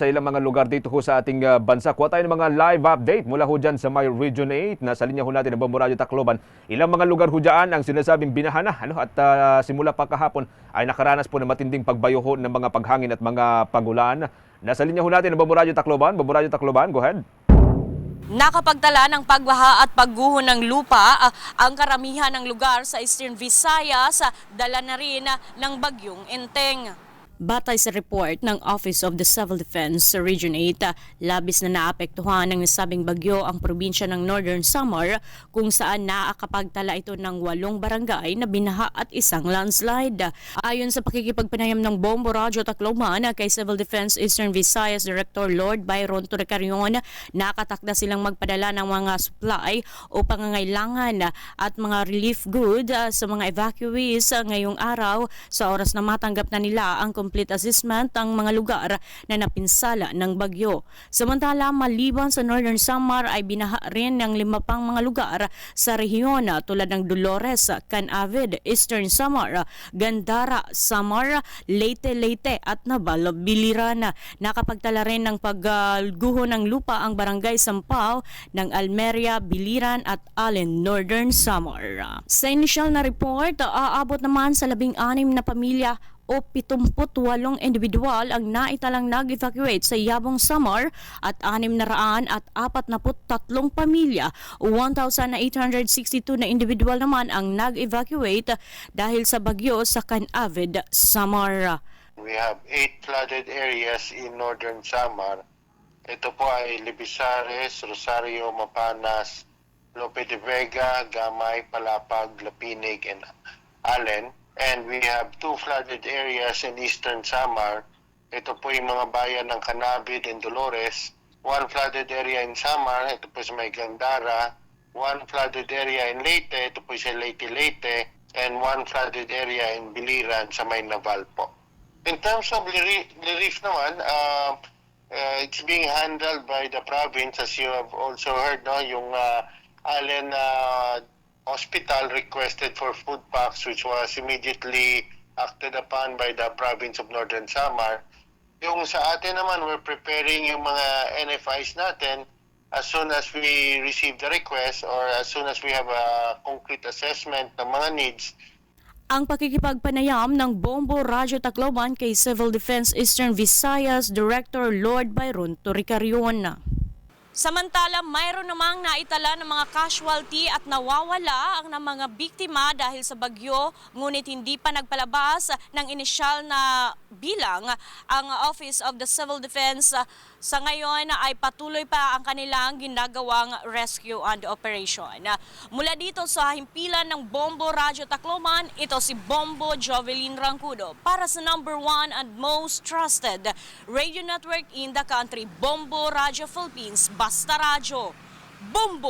sa ilang mga lugar dito ho sa ating uh, bansa. Kuha tayo ng mga live update mula ho dyan sa may Region 8. Nasa linya ho natin ang Bombo Radio Tacloban. Ilang mga lugar ho dyan ang sinasabing binahana. Ano? At uh, simula pa kahapon ay nakaranas po ng matinding pagbayo ho ng mga paghangin at mga pagulan. Nasa linya ho natin ang Bombo Radio Tacloban. Bombo Radio Tacloban, go ahead. Nakapagtala ng pagbaha at pagguho ng lupa ah, ang karamihan ng lugar sa Eastern Visayas, ah, dala na rin ah, ng bagyong Enteng. Batay sa report ng Office of the Civil Defense sa Region 8, ah, labis na naapektuhan ng nasabing bagyo ang probinsya ng Northern Samar kung saan nakakapagtala ito ng walong barangay na binaha at isang landslide. Ayon sa pakikipagpanayam ng Bombo Radyo Tacloban kay Civil Defense Eastern Visayas Director Lord Byron Torrecarion, nakatakda silang magpadala ng mga supply o pangangailangan at mga relief good ah, sa mga evacuees ah, ngayong araw sa oras na matanggap na nila ang complete assessment ang mga lugar na napinsala ng bagyo. Samantala, maliban sa Northern Samar ay binaha rin ng lima pang mga lugar sa rehiyon tulad ng Dolores, Canavid, Eastern Samar, Gandara, Samar, Leyte, Leyte at Naval, Biliran. Nakapagtala rin ng pagguho ng lupa ang barangay Sampaw ng Almeria, Biliran at Allen, Northern Samar. Sa initial na report, aabot naman sa labing anim na pamilya o 78 individual ang naitalang nag-evacuate sa Yabong Samar at 600 at 43 pamilya o 1,862 na individual naman ang nag-evacuate dahil sa bagyo sa Canavid, Samar. We have eight flooded areas in northern Samar. Ito po ay Libisares, Rosario, Mapanas, Lope de Vega, Gamay, Palapag, Lapinig, and Allen. And we have two flooded areas in eastern Samar. Ito po yung mga bayan ng Canabid and Dolores. One flooded area in Samar, ito po sa may Gandara. One flooded area in Leyte, ito po sa Leyte Leyte. And one flooded area in Biliran sa may Naval po. In terms of relief naman, uh, uh, it's being handled by the province as you have also heard, no? Yung uh, Allen uh, Hospital requested for food packs which was immediately acted upon by the province of Northern Samar. Yung sa atin naman, we're preparing yung mga NFIs natin as soon as we receive the request or as soon as we have a concrete assessment ng mga needs, Ang pakikipagpanayam ng Bombo Radyo Tacloban kay Civil Defense Eastern Visayas Director Lord Byron Toricarion. Samantala, mayroon namang naitala ng mga casualty at nawawala ang ng mga biktima dahil sa bagyo, ngunit hindi pa nagpalabas ng inisyal na bilang ang Office of the Civil Defense. Sa ngayon ay patuloy pa ang kanilang ginagawang rescue and operation. Mula dito sa himpilan ng Bombo Radyo Tacloban, ito si Bombo Jovelin Rancudo para sa number one and most trusted radio network in the country, Bombo Radyo Philippines, Basta Radyo. Bombo!